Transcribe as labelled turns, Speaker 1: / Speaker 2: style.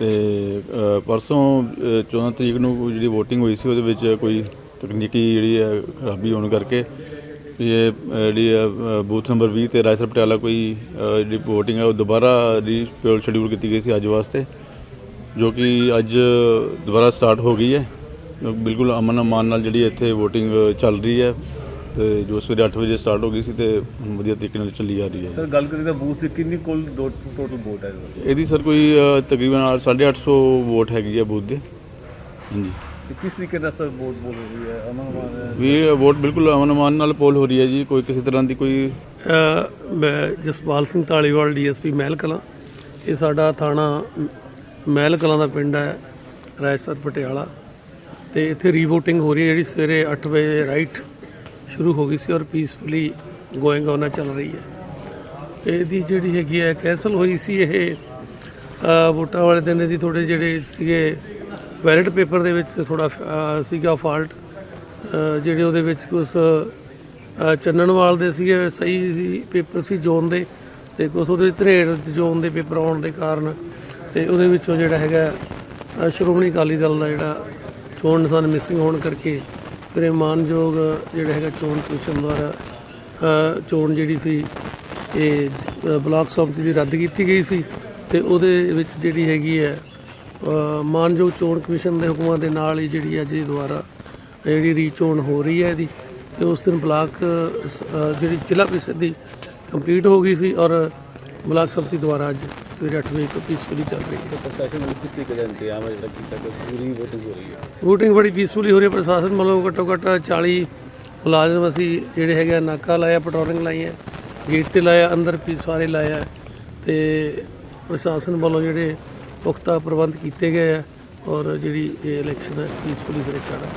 Speaker 1: ਤੇ ਪਰਸੋਂ ਅ, 14 ਤਰੀਕ ਨੂੰ ਜਿਹੜੀ VOTING ਹੋਈ ਸੀ ਉਹਦੇ ਵਿੱਚ ਕੋਈ ਤਕਨੀਕੀ ਜਿਹੜੀ ਹੈ ਖਰਾਬੀ ਹੋਣ ਕਰਕੇ ਇਹ ਜਿਹੜੀ ਹੈ ਬੂਥ ਨੰਬਰ 20 ਤੇ ਰਾਜਸਰ ਪਟਿਆਲਾ ਕੋਈ ਜਿਹੜੀ VOTING ਹੈ ਉਹ ਦੁਬਾਰਾ ਰੀ ਸ਼ਡਿਊਲ ਕੀਤੀ ਗਈ ਸੀ ਅੱਜ ਵਾਸਤੇ ਜੋ ਕਿ ਅੱਜ ਦੁਬਾਰਾ ਸਟਾਰਟ ਹੋ ਗਈ ਹੈ। ਬਿਲਕੁਲ ਅਮਨ ਅਮਾਨ ਨਾਲ ਜਿਹੜੀ ਇੱਥੇ VOTING ਚੱਲ ਰਹੀ ਹੈ ਤੇ ਜੋ ਸਵੇਰੇ 8 ਵਜੇ ਸਟਾਰਟ ਹੋ ਗਈ ਸੀ ਤੇ ਹੁਣ ਵਧੀਆ ਤਰੀਕੇ ਨਾਲ ਚੱਲੀ ਆ ਰਹੀ ਹੈ।
Speaker 2: ਸਰ ਗੱਲ ਕਰੀ ਤਾਂ ਬੂਥ ਦੀ ਕਿੰਨੀ ਕੁੱਲ ਟੋਟਲ ਵੋਟ ਹੈ?
Speaker 1: ਇਹਦੀ ਸਰ ਕੋਈ ਅ, ਤਕਰੀਬਨ 850 ਵੋਟ ਹੈਗੀ ਹੈ ਬੂਥ ਦੇ। ਹਾਂਜੀ।
Speaker 2: ਤੇ ਕਿਸ ਤਰੀਕੇ ਨਾਲ ਸਰ ਵੋਟ ਬੋਲ ਰਹੀ ਹੈ? ਅਮਨ
Speaker 1: ਵੀ ਇਹ ਵੋਟ ਬਿਲਕੁਲ ਅਮਨ ਅਮਾਨ ਨਾਲ ਪੋਲ ਹੋ ਰਹੀ ਹੈ ਜੀ ਕੋਈ ਕਿਸੇ ਤਰ੍ਹਾਂ ਦੀ ਕੋਈ
Speaker 3: ਅ, ਮੈਂ ਜਸਪਾਲ ਸਿੰਘ ਢਾਲੀਵਾਲ ਡੀਐਸਪੀ ਮਹਿਲ ਕਲਾਂ। ਇਹ ਸਾਡਾ ਥਾਣਾ ਮਹਿਲ ਕਲਾਂ ਦਾ ਪਿੰਡ ਹੈ ਰਾਜਸਥਾਨ ਪਟਿਆਲਾ। ਤੇ ਇੱਥੇ ਰੀਵੋਟਿੰਗ ਹੋ ਰਹੀ ਹੈ ਜਿਹੜੀ ਸਵੇਰੇ 8 ਵਜੇ ਰਾਈਟ ਸ਼ੁਰੂ ਹੋ ਗਈ ਸੀ ਔਰ ਪੀਸਫੁਲੀ ਗੋਇੰਗ ਔਨ ਚੱਲ ਰਹੀ ਹੈ। ਇਹਦੀ ਜਿਹੜੀ ਹੈਗੀ ਹੈ ਕੈਂਸਲ ਹੋਈ ਸੀ ਇਹ ਵੋਟਾਂ ਵਾਲੇ ਦਿਨ ਇਹਦੀ ਥੋੜੇ ਜਿਹੜੇ ਸੀਗੇ ਬੈਲਟ ਪੇਪਰ ਦੇ ਵਿੱਚ ਥੋੜਾ ਸੀਗਾ ਫਾਲਟ ਜਿਹੜੇ ਉਹਦੇ ਵਿੱਚ ਕੁਝ ਅ, ਚੰਨਣਵਾਲ ਦੇ ਸੀਗੇ ਸਹੀ ਸੀ ਪੇਪਰ ਸੀ ਜ਼ੋਨ ਦੇ ਤੇ ਕੁਛ ਉਹਦੇ ਵਿੱਚ ਧਰੇੜ ਜ਼ੋਨ ਦੇ ਪੇਪਰ ਆਉਣ ਦੇ ਕਾਰਨ ਤੇ ਉਹਦੇ ਵਿੱਚੋਂ ਜਿਹੜਾ ਹੈਗਾ ਸ਼੍ਰੋਮਣੀ ਅਕਾਲੀ ਦਲ ਦਾ ਜਿਹੜਾ ਚੋਣ ਨਿਸ਼ਾਨ ਮਿਸਿੰਗ ਹੋਣ ਕਰਕੇ ਫਿਰ ਇਹ ਮਾਨਯੋਗ ਜਿਹੜਾ ਹੈਗਾ ਚੋਣ ਕਮਿਸ਼ਨ ਦੁਆਰਾ ਚੋਣ ਜਿਹੜੀ ਸੀ, ਇਹ ਬਲਾਕ ਸੰਮਤੀ ਦੀ ਰੱਦ ਕੀਤੀ ਗਈ ਸੀ ਤੇ ਉਹਦੇ ਵਿੱਚ ਜਿਹੜੀ ਹੈਗੀ ਹੈ ਮਾਨਯੋਗ ਚੋਣ ਕਮਿਸ਼ਨ ਦੇ ਹੁਕਮਾਂ ਦੇ ਨਾਲ ਹੀ ਜਿਹੜੀ ਅੱਜ ਇਹ ਦੁਆਰਾ ਜਿਹੜੀ ਰੀਚੋਣ ਹੋ ਰਹੀ ਹੈ ਇਹਦੀ, ਤੇ ਉਸ ਦਿਨ ਬਲਾਕ ਜਿਹੜੀ ਜ਼ਿਲ੍ਹਾ ਪ੍ਰੀਸ਼ਦ ਦੀ ਕੰਪਲੀਟ ਹੋ ਗਈ ਸੀ ਔਰ ਬਲਾਕ ਸੰਮਤੀ ਦੁਆਰਾ ਅੱਜ ਸਵੇਰੇ 8 ਵਜੇ ਤੋਂ ਪੀਸਫੁਲੀ ਚੱਲ ਰਹੀ ਹੈ।
Speaker 2: ਪ੍ਰਸ਼ਾਸਨ ਵੱਲੋਂ ਕਿਸ ਤਰੀਕੇ ਦਾ ਇੰਤਜ਼ਾਮ ਹੈ ਜਿਹੜਾ ਕੀਤਾ ਕਿ ਪੂਰੀ ਵੋਟਿੰਗ ਹੋ ਰਹੀ ਹੈ।
Speaker 3: ਵੋਟਿੰਗ ਬੜੀ ਪੀਸਫੁਲੀ ਹੋ ਰਹੀ ਹੈ। ਪ੍ਰਸ਼ਾਸਨ ਵੱਲੋਂ ਘੱਟੋ ਘੱਟ 40 ਮੁਲਾਜ਼ਮ ਅਸੀਂ ਜਿਹੜੇ ਹੈਗੇ ਆ ਨਾਕਾ ਲਾਇਆ ਪੈਟਰੋਲਿੰਗ ਲਾਈ ਹੈ ਗੇਟ ਤੇ ਲਾਇਆ ਅੰਦਰ ਵੀ ਸਾਰੇ ਲਾਇਆ ਤੇ ਪ੍ਰਸ਼ਾਸਨ ਵੱਲੋਂ ਜਿਹੜੇ ਪੁਖਤਾ ਪ੍ਰਬੰਧ ਕੀਤੇ ਗਏ ਆ ਔਰ ਜਿਹੜੀ ਇਹ ਇਲੈਕਸ਼ਨ ਹੈ ਪੀਸਫੁਲੀ ਸਿਰੇ ਚੜ੍ਹਾ